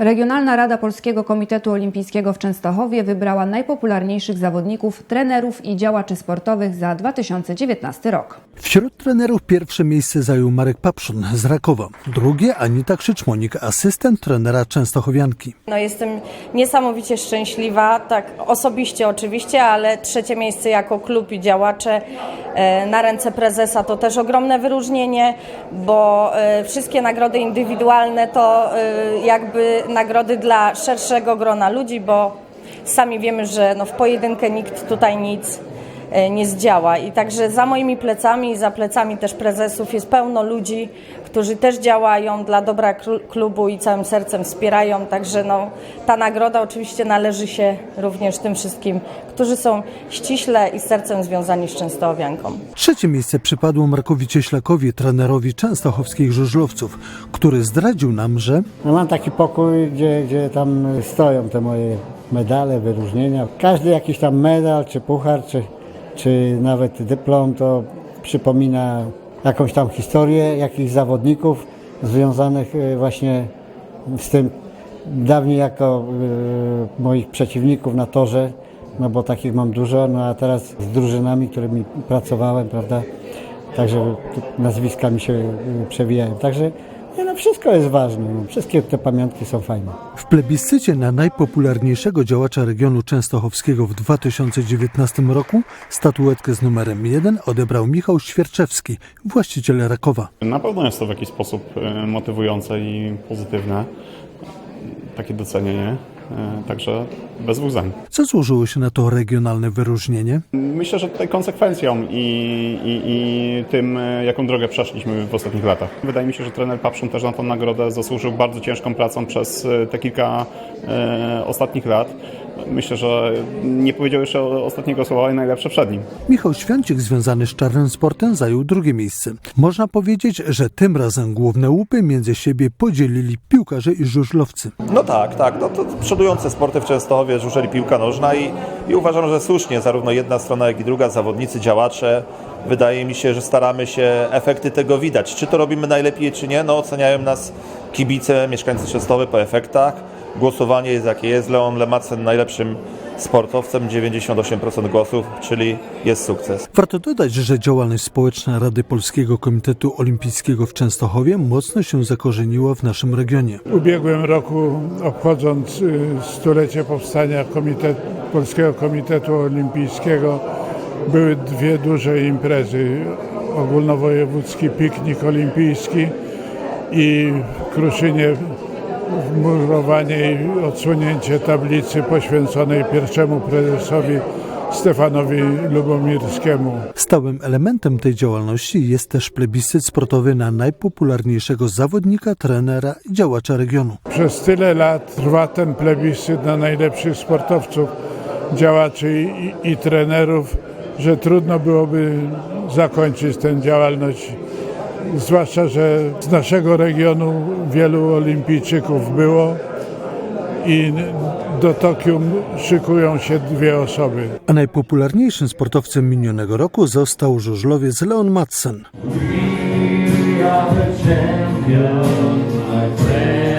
Regionalna Rada Polskiego Komitetu Olimpijskiego w Częstochowie wybrała najpopularniejszych zawodników, trenerów i działaczy sportowych za 2019 rok. Wśród trenerów pierwsze miejsce zajął Marek Papszun z Rakowa, drugie Anita Krzyczmonik, asystent trenera Częstochowianki. No jestem niesamowicie szczęśliwa, tak osobiście oczywiście, ale trzecie miejsce jako klub i działacze e, na ręce prezesa to też ogromne wyróżnienie, bo e, wszystkie nagrody indywidualne to e, jakby nagrody dla szerszego grona ludzi, bo sami wiemy, że no w pojedynkę nikt tutaj nic nie zdziała. I także za moimi plecami i za plecami też prezesów jest pełno ludzi, którzy też działają dla dobra klu- klubu i całym sercem wspierają. Także no, ta nagroda oczywiście należy się również tym wszystkim, którzy są ściśle i sercem związani z Częstochowianką. Trzecie miejsce przypadło Markowi Cieślakowi, trenerowi częstochowskich żużlowców, który zdradził nam, że No mam taki pokój, gdzie, gdzie tam stoją te moje medale, wyróżnienia. Każdy jakiś tam medal, czy puchar, czy, czy nawet dyplom, to przypomina jakąś tam historię jakichś zawodników związanych e, właśnie z tym dawniej jako e, moich przeciwników na torze, no bo takich mam dużo, no a teraz z drużynami, którymi pracowałem, prawda, także nazwiska mi się e, przewijają. Także nie, no wszystko jest ważne, no, wszystkie te pamiątki są fajne. w plebiscycie na najpopularniejszego działacza regionu częstochowskiego w 2019 roku statuetkę z numerem 1 odebrał Michał Świerczewski, właściciel Rakowa. Na pewno jest to w jakiś sposób e, motywujące i pozytywne, takie docenienie, także bez dwóch zdań. Co złożyło się na to regionalne wyróżnienie? Myślę, że tutaj konsekwencją i, i, i tym, e, jaką drogę przeszliśmy w ostatnich latach. Wydaje mi się, że trener Papszun też na tą nagrodę zasłużył bardzo ciężką pracą przez e, te kilka e, ostatnich lat. Myślę, że nie powiedział jeszcze ostatniego słowa i najlepsze przed nim. Michał Świącik związany z czarnym sportem zajął drugie miejsce. Można powiedzieć, że tym razem główne łupy między siebie podzielili piłkarze i żużlowcy. No tak, tak. No to przodujące sporty w Częstochowie, żużel i piłka nożna i, i uważam, że słusznie zarówno jedna strona, jak i druga, zawodnicy, działacze. Wydaje mi się, że staramy się, efekty tego widać. Czy to robimy najlepiej, czy nie, no oceniają nas kibice, mieszkańcy Częstochowy po efektach. Głosowanie jest jakie jest. Leon Lemacen najlepszym sportowcem, 98% głosów, czyli jest sukces. Warto dodać, że działalność społeczna Rady Polskiego Komitetu Olimpijskiego w Częstochowie mocno się zakorzeniła w naszym regionie. W ubiegłym roku, obchodząc y, stulecie powstania Komitet, Polskiego Komitetu Olimpijskiego, były dwie duże imprezy. Ogólnowojewódzki piknik olimpijski i w Kruszynie murowanie i odsłonięcie tablicy poświęconej pierwszemu prezesowi Stefanowi Lubomirskiemu. Stałym elementem tej działalności jest też plebiscyt sportowy na najpopularniejszego zawodnika, trenera i działacza regionu. Przez tyle lat trwa ten plebiscyt na najlepszych sportowców, działaczy i, i trenerów, że trudno byłoby zakończyć tę działalność. Zwłaszcza, że z naszego regionu wielu olimpijczyków było i do Tokio szykują się dwie osoby. A najpopularniejszym sportowcem minionego roku został żużlowiec Leon Madsen. We are the champions, my friend.